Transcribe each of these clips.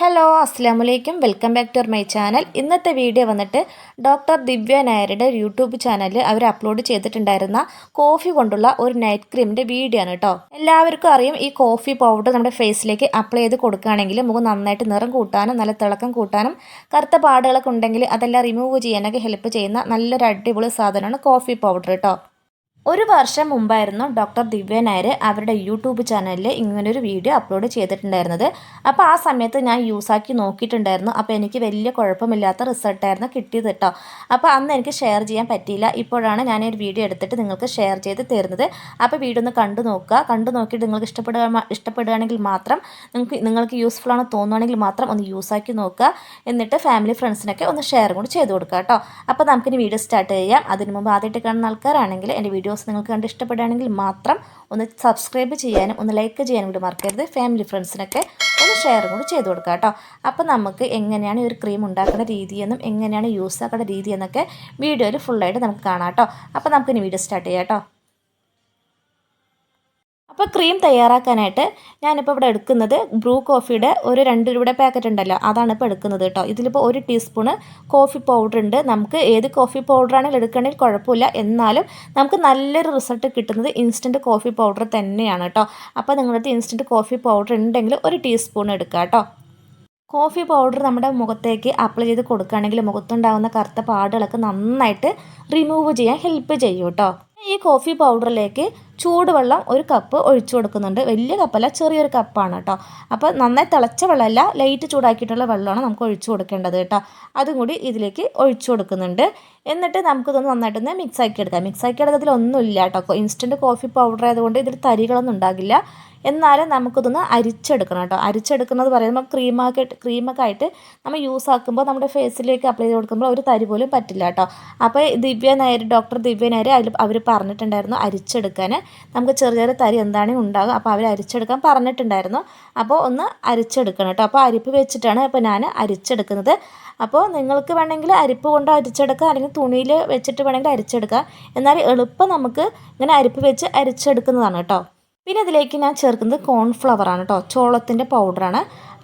Hello അസ്സാം വലൈക്കും welcome back to my channel ഇന്നത്തെ വീഡിയോ വന്നിട്ട് ഡോക്ടർ ദിവ്യ നായരുടെ യൂട്യൂബ് ചാനലിൽ അവർ അപ്ലോഡ് ചെയ്തിട്ടുണ്ടായിരുന്ന കോഫി കൊണ്ടുള്ള ഒരു നൈറ്റ് ക്രീമിന്റെ വീഡിയോ ആണ് കേട്ടോ എല്ലാവർക്കും അറിയും ഈ കോഫി പൗഡർ നമ്മുടെ ഫേസിലേക്ക് അപ്ലൈ ചെയ്ത് കൊടുക്കുകയാണെങ്കിൽ മുഖം നന്നായിട്ട് നിറം കൂട്ടാനും നല്ല തിളക്കം കൂട്ടാനും കറുത്ത പാടുകളൊക്കെ ഉണ്ടെങ്കിൽ അതെല്ലാം റിമൂവ് ചെയ്യാനൊക്കെ ഹെൽപ്പ് ചെയ്യുന്ന നല്ലൊരു അടിപൊളി സാധനമാണ് കോഫി പൗഡർ കേട്ടോ ഒരു വർഷം മുമ്പായിരുന്നു ഡോക്ടർ ദിവ്യ നായർ അവരുടെ യൂട്യൂബ് ചാനലിൽ ഇങ്ങനൊരു വീഡിയോ അപ്ലോഡ് ചെയ്തിട്ടുണ്ടായിരുന്നത്. അപ്പോൾ ആ സമയത്ത് ഞാൻ യൂസാക്കി നോക്കിയിട്ടുണ്ടായിരുന്നു. അപ്പോൾ എനിക്ക് വലിയ കുഴപ്പമില്ലാത്ത റിസൾട്ടായിരുന്നു കിട്ടിയത് കേട്ടോ. അപ്പോൾ അന്ന് എനിക്ക് ഷെയർ ചെയ്യാൻ പറ്റിയില്ല. ഇപ്പോഴാണ് ഞാൻ ഒരു വീഡിയോ എടുത്തിട്ട് നിങ്ങൾക്ക് ഷെയർ ചെയ്ത് തരുന്നത്. അപ്പോൾ വീഡിയോ ഒന്ന് കണ്ടു നോക്കുക. കണ്ടു നോക്കിയിട്ട് നിങ്ങൾക്ക് ഇഷ്ടപ്പെടുക ഇഷ്ടപ്പെടുകയാണെങ്കിൽ മാത്രം നിങ്ങൾക്ക് നിങ്ങൾക്ക് യൂസ്ഫുൾ ആണ് തോന്നുകയാണെങ്കിൽ മാത്രം ഒന്ന് യൂസാക്കി നോക്കുക. എന്നിട്ട് ഫാമിലി ഫ്രണ്ട്സിനൊക്കെ ഒന്ന് ഷെയർ കൂടി ചെയ്ത് കൊടുക്കുക കേട്ടോ. അപ്പോൾ നമുക്കിനി വീഡിയോ സ്റ്റാർട്ട് ചെയ്യാം. അതിന് മുമ്പ് ആദ്യമായിട്ട് കാണുന്ന ആൾക്കാരാണെങ്കിൽ എന്റെ വീഡിയോസ് നിങ്ങൾക്ക് കണ്ട് ഇഷ്ടപ്പെടുകയാണെങ്കിൽ മാത്രം ഒന്ന് സബ്സ്ക്രൈബ് ചെയ്യാനും ഒന്ന് ലൈക്ക് ചെയ്യാനും കൂടി മറക്കരുത്. ഫാമിലി ഫ്രണ്ട്സിനൊക്കെ ഒന്ന് ഷെയർ കൂടി ചെയ്ത് കൊടുക്കുക കേട്ടോ. അപ്പോൾ നമുക്ക് എങ്ങനെയാണ് ഈ ഒരു ക്രീം ഉണ്ടാക്കുന്ന രീതിയെന്നും എങ്ങനെയാണ് യൂസ് ആക്കേണ്ട രീതി എന്നൊക്കെ വീഡിയോയിൽ ഫുള്ളായിട്ട് നമുക്ക് കാണാം കേട്ടോ. അപ്പോൾ നമുക്കിനി വീഡിയോ സ്റ്റാർട്ട് ചെയ്യാം കേട്ടോ. അപ്പോൾ ക്രീം തയ്യാറാക്കാനായിട്ട് ഞാനിപ്പോൾ ഇവിടെ എടുക്കുന്നത് ബ്രൂ കോഫിയുടെ ഒരു രണ്ട് രൂപയുടെ പാക്കറ്റ് ഉണ്ടല്ലോ അതാണ് ഇപ്പോൾ എടുക്കുന്നത് കേട്ടോ ഇതിലിപ്പോൾ ഒരു ടീസ്പൂണ് കോഫി പൗഡർ ഉണ്ട്. നമുക്ക് ഏത് കോഫി പൗഡറാണെങ്കിലും എടുക്കണമെങ്കിൽ കുഴപ്പമില്ല. എന്നാലും നമുക്ക് നല്ലൊരു റിസൾട്ട് കിട്ടുന്നത് ഇൻസ്റ്റന്റ് കോഫി പൗഡർ തന്നെയാണ് കേട്ടോ അപ്പോൾ നിങ്ങളുടെ ഇൻസ്റ്റന്റ് കോഫി പൗഡർ ഉണ്ടെങ്കിൽ ഒരു ടീസ്പൂൺ എടുക്കുക കേട്ടോ കോഫി പൗഡർ നമ്മുടെ മുഖത്തേക്ക് അപ്ലൈ ചെയ്ത് കൊടുക്കുകയാണെങ്കിൽ മുഖത്തുണ്ടാകുന്ന കറുത്ത പാടുകളൊക്കെ നന്നായിട്ട് റിമൂവ് ചെയ്യാൻ ഹെൽപ്പ് ചെയ്യും കേട്ടോ ഈ കോഫി പൗഡറിലേക്ക് ചൂടുവെള്ളം ഒരു കപ്പ് ഒഴിച്ചു കൊടുക്കുന്നുണ്ട്. വലിയ കപ്പല്ല ചെറിയൊരു കപ്പാണ് കേട്ടോ. അപ്പോൾ നന്നായി തിളച്ച വെള്ളമല്ല ലൈറ്റ് ചൂടാക്കിയിട്ടുള്ള വെള്ളമാണ് നമുക്ക് ഒഴിച്ചു കൊടുക്കേണ്ടത് കേട്ടോ. അതും കൂടി ഇതിലേക്ക് ഒഴിച്ചു കൊടുക്കുന്നുണ്ട്. എന്നിട്ട് നമുക്കിതൊന്ന് നന്നായിട്ടൊന്ന് മിക്സ് ആക്കി എടുക്കാം. മിക്സ് ആക്കി എടുത്തതിൽ ഒന്നുമില്ല കേട്ടോ. ഇൻസ്റ്റന്റ് കോഫി പൗഡർ ആയതുകൊണ്ട് ഇതിൽ തരികളൊന്നും ഉണ്ടാകില്ല. എന്നാലും നമുക്കിതൊന്ന് അരിച്ചെടുക്കണം കേട്ടോ. അരിച്ചെടുക്കുന്നത് പറയുമ്പോൾ ക്രീമൊക്കെ ക്രീമൊക്കെ ആയിട്ട് നമ്മൾ യൂസ് ആക്കുമ്പോൾ നമ്മുടെ ഫേസിലേക്ക് അപ്ലൈ ചെയ്ത് കൊടുക്കുമ്പോൾ ഒരു തരി പോലും പറ്റില്ല കേട്ടോ. അപ്പോൾ ദിവ്യ നായർ ഡോക്ടർ ദിവ്യ നായർ അതിൽ അവർ പറഞ്ഞിട്ടുണ്ടായിരുന്നു അരിച്ചെടുക്കാൻ. നമുക്ക് ചെറിയ ചെറിയ തരി എന്താണേ ഉണ്ടാകും. അപ്പോൾ അവർ അരിച്ചെടുക്കാൻ പറഞ്ഞിട്ടുണ്ടായിരുന്നു. അപ്പോൾ ഒന്ന് അരിച്ചെടുക്കണം കേട്ടോ അപ്പോൾ അരിപ്പ് വെച്ചിട്ടാണ് ഇപ്പോൾ ഞാൻ അരിച്ചെടുക്കുന്നത്. അപ്പോൾ നിങ്ങൾക്ക് വേണമെങ്കിൽ അരിപ്പ് കൊണ്ട് അരിച്ചെടുക്കാം. അല്ലെങ്കിൽ തുണിയിൽ വെച്ചിട്ട് വേണമെങ്കിൽ അരിച്ചെടുക്കാം. എന്നാൽ എളുപ്പം നമുക്ക് ഇങ്ങനെ അരിപ്പ് വെച്ച് അരിച്ചെടുക്കുന്നതാണ് കേട്ടോ പിന്നെ ഇതിലേക്ക് ഞാൻ ചേർക്കുന്നത് കോൺഫ്ലവറാണ് കേട്ടോ ചോളത്തിന്റെ പൗഡറാണ്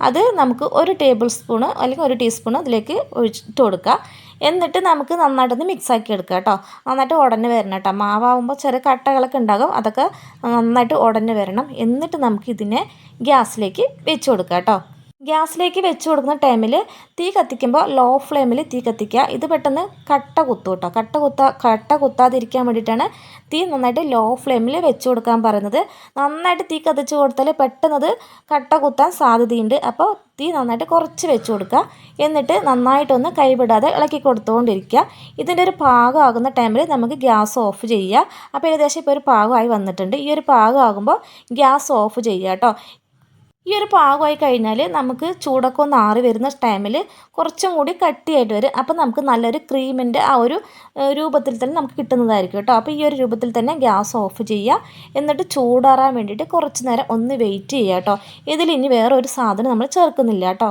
അത് നമുക്ക് ഒരു ടേബിൾ സ്പൂണ് അല്ലെങ്കിൽ ഒരു ടീസ്പൂൺ അതിലേക്ക് ഒഴിച്ചിട്ട് കൊടുക്കുക എന്നിട്ട് നമുക്ക് നന്നായിട്ടൊന്ന് മിക്സ് ആക്കി എടുക്കുക കേട്ടോ. നന്നായിട്ട് ഉടനെ വരണം കേട്ടോ. മാവാകുമ്പോൾ ചെറിയ കട്ടകളൊക്കെ ഉണ്ടാകും. അതൊക്കെ നന്നായിട്ട് ഉടനെ വരണം. എന്നിട്ട് നമുക്ക് ഇതിനെ ഗ്യാസിലേക്ക് വെച്ച് കൊടുക്കുക കേട്ടോ. ഗ്യാസിലേക്ക് വെച്ച് കൊടുക്കുന്ന ടൈമിൽ തീ കത്തിക്കുമ്പോൾ ലോ ഫ്ലെയിമിൽ തീ കത്തിക്കുക. ഇത് പെട്ടെന്ന് കട്ട കുത്തു കേട്ടോ കട്ട കുത്ത കട്ട കുത്താതിരിക്കാൻ വേണ്ടിയിട്ടാണ് തീ നന്നായിട്ട് ലോ ഫ്ലെയിമിൽ വെച്ച് കൊടുക്കാൻ പറയുന്നത്. നന്നായിട്ട് തീ കത്തിച്ച് കൊടുത്താൽ പെട്ടെന്നത് കട്ട കുത്താൻ സാധ്യതയുണ്ട്. അപ്പോൾ തീ നന്നായിട്ട് കുറച്ച് വെച്ച് കൊടുക്കുക. എന്നിട്ട് നന്നായിട്ടൊന്ന് കൈവിടാതെ ഇളക്കി കൊടുത്തുകൊണ്ടിരിക്കുക ഇതിന്റെ ഒരു പാകമാകുന്ന ടൈമിൽ നമുക്ക് ഗ്യാസ് ഓഫ് ചെയ്യുക. അപ്പോൾ ഏകദേശം ഇപ്പോൾ ഒരു പാകമായി വന്നിട്ടുണ്ട്. ഈ ഒരു പാകമാകുമ്പോൾ ഗ്യാസ് ഓഫ് ചെയ്യുക കേട്ടോ ഈ ഒരു പാകമായി കഴിഞ്ഞാൽ നമുക്ക് ചൂടൊക്കെ ഒന്ന് ആറി വരുന്ന ടൈമിൽ കുറച്ചും കൂടി കട്ടിയായിട്ട് വരും. അപ്പോൾ നമുക്ക് നല്ലൊരു ക്രീമിന്റെ ആ ഒരു രൂപത്തിൽ തന്നെ നമുക്ക് കിട്ടുന്നതായിരിക്കും കേട്ടോ. അപ്പോൾ ഈ ഒരു രൂപത്തിൽ തന്നെ ഗ്യാസ് ഓഫ് ചെയ്യുക. എന്നിട്ട് ചൂടാറാൻ വേണ്ടിയിട്ട് കുറച്ച് നേരം ഒന്ന് വെയിറ്റ് ചെയ്യുക കേട്ടോ. ഇതിലിനി വേറെ ഒരു സാധനം നമ്മൾ ചേർക്കുന്നില്ല കേട്ടോ.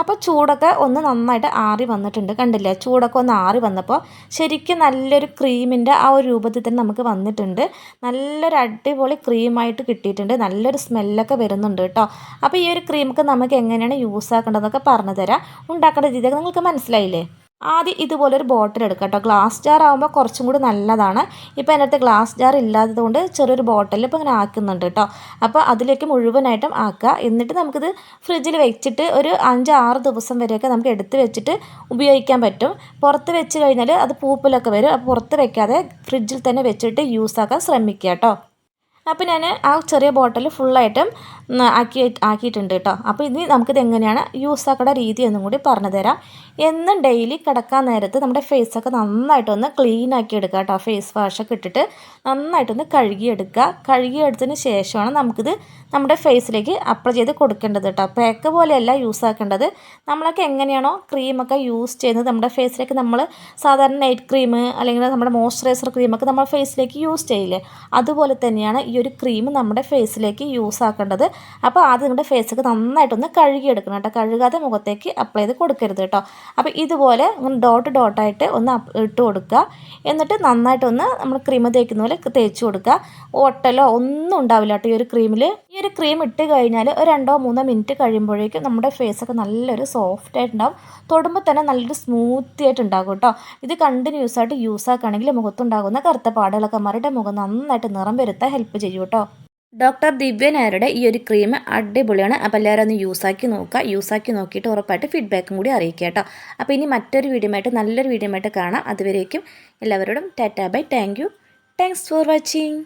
അപ്പോൾ ചൂടൊക്കെ ഒന്ന് നന്നായിട്ട് ആറി വന്നിട്ടുണ്ട്. കണ്ടില്ലേ? ചൂടൊക്കെ ഒന്ന് ആറി വന്നപ്പോൾ ശരിക്കും നല്ലൊരു ക്രീമിന്റെ ആ ഒരു രൂപത്തിൽ തന്നെ നമുക്ക് വന്നിട്ടുണ്ട്. നല്ലൊരു അടിപൊളി ക്രീമായിട്ട് കിട്ടിയിട്ടുണ്ട്. നല്ലൊരു സ്മെല്ലൊക്കെ വരുന്നുണ്ട് കേട്ടോ. അപ്പോൾ ഈ ഒരു ക്രീമൊക്കെ നമുക്ക് എങ്ങനെയാണ് യൂസ് ആക്കേണ്ടതെന്നൊക്കെ പറഞ്ഞു തരാം ഉണ്ടാക്കേണ്ട രീതിയൊക്കെ നിങ്ങൾക്ക് മനസ്സിലായില്ലേ? ആദ്യം ഇതുപോലൊരു ബോട്ടിൽ എടുക്കുക കേട്ടോ. ഗ്ലാസ് ജാർ ആകുമ്പോൾ കുറച്ചും കൂടി നല്ലതാണ്. ഇപ്പോൾ എന്റെ അടുത്ത് ഗ്ലാസ് ജാർ ഇല്ലാത്തതുകൊണ്ട് ചെറിയൊരു ബോട്ടിൽ ഇപ്പോൾ ഇങ്ങനെ ആക്കുന്നുണ്ട് കേട്ടോ. അപ്പോൾ അതിലേക്ക് മുഴുവനായിട്ടും ആക്കുക. എന്നിട്ട് നമുക്കിത് ഫ്രിഡ്ജിൽ വെച്ചിട്ട് ഒരു അഞ്ച് ആറ് ദിവസം വരെയൊക്കെ നമുക്ക് എടുത്ത് വെച്ചിട്ട് ഉപയോഗിക്കാൻ പറ്റും. പുറത്ത് വെച്ച് കഴിഞ്ഞാൽ അത് പൂപ്പലൊക്കെ വരും. അപ്പോൾ പുറത്ത് വെക്കാതെ ഫ്രിഡ്ജിൽ തന്നെ വെച്ചിട്ട് യൂസ് ആക്കാൻ ശ്രമിക്കുക കേട്ടോ. അപ്പോൾ ഞാൻ ആ ചെറിയ ബോട്ടിൽ ഫുള്ളായിട്ടും ആക്കി ആക്കിയിട്ടുണ്ട് കേട്ടോ. അപ്പോൾ ഇനി നമുക്കിത് എങ്ങനെയാണ് യൂസ് ആക്കേണ്ട രീതി എന്നും കൂടി പറഞ്ഞു തരാം. എന്നും ഡെയിലി കിടക്കാൻ നേരത്ത് നമ്മുടെ ഫേസൊക്കെ നന്നായിട്ടൊന്ന് ക്ലീൻ ആക്കി എടുക്കുക കേട്ടോ. ഫേസ് വാഷൊക്കെ ഇട്ടിട്ട് നന്നായിട്ടൊന്ന് കഴുകിയെടുക്കുക കഴുകിയെടുത്തതിന് ശേഷമാണ് നമുക്കിത് നമ്മുടെ ഫേസിലേക്ക് അപ്ലൈ ചെയ്ത് കൊടുക്കേണ്ടത് കേട്ടോ. പാക്ക് പോലെയല്ല യൂസ് ആക്കേണ്ടത്. നമ്മളൊക്കെ എങ്ങനെയാണോ ക്രീമൊക്കെ യൂസ് ചെയ്യുന്നത് നമ്മുടെ ഫേസിലേക്ക് നമ്മൾ സാധാരണ നൈറ്റ് ക്രീം അല്ലെങ്കിൽ നമ്മുടെ മോയ്സ്ചറൈസർ ക്രീമൊക്കെ നമ്മുടെ ഫേസിലേക്ക് യൂസ് ചെയ്യില്ലേ? അതുപോലെ തന്നെയാണ് ഈ ഒരു ക്രീം നമ്മുടെ ഫേസിലേക്ക് യൂസ് ആക്കേണ്ടത്. അപ്പോൾ ആദ്യം നിങ്ങളുടെ ഫേസൊക്കെ നന്നായിട്ടൊന്ന് കഴുകിയെടുക്കണം കേട്ടോ. കഴുകാതെ മുഖത്തേക്ക് അപ്ലൈ ചെയ്ത് കൊടുക്കരുത് കേട്ടോ. അപ്പോൾ ഇതുപോലെ ഡോട്ട് ഡോട്ടായിട്ട് ഒന്ന് ഇട്ട് കൊടുക്കുക. എന്നിട്ട് നന്നായിട്ടൊന്ന് നമ്മൾ ക്രീം തേക്കുന്ന പോലെ തേച്ച് കൊടുക്കുക. ഒട്ടലോ ഒന്നും ഉണ്ടാവില്ല കേട്ടോ ഈ ഒരു ക്രീമിൽ ഈ ഒരു ക്രീം ഇട്ട് കഴിഞ്ഞാൽ ഒരു രണ്ടോ മൂന്നോ മിനിറ്റ് കഴിയുമ്പോഴേക്കും നമ്മുടെ ഫേസൊക്കെ നല്ലൊരു സോഫ്റ്റ് ആയിട്ടുണ്ടാവും. തൊടുമ്പോൾ തന്നെ നല്ലൊരു സ്മൂത്തി ആയിട്ട് ഉണ്ടാകും കേട്ടോ. ഇത് കണ്ടിന്യൂസ് ആയിട്ട് യൂസ് ആക്കുകയാണെങ്കിൽ മുഖത്തുണ്ടാകുന്ന കറുത്ത പാടുകളൊക്കെ മാറിയിട്ട് മുഖം നന്നായിട്ട് നിറം വരുത്താൻ ഹെൽപ്പ് ചെയ്യും കേട്ടോ ഡോക്ടർ ദിവ്യ നായരുടെ ഈ ഒരു ക്രീം അടിപൊളിയാണ്. അപ്പോൾ എല്ലാവരും ഒന്ന് യൂസാക്കി നോക്കുക. യൂസാക്കി നോക്കിയിട്ട് ഉറപ്പായിട്ട് ഫീഡ്ബാക്കും കൂടി അറിയിക്കുക കേട്ടോ. അപ്പോൾ ഇനി മറ്റൊരു വീഡിയോ ആയിട്ട് നല്ലൊരു വീഡിയോ ആയിട്ട് കാണാം. അതുവരേക്കും എല്ലാവരോടും tata bye. Thank you thanks for watching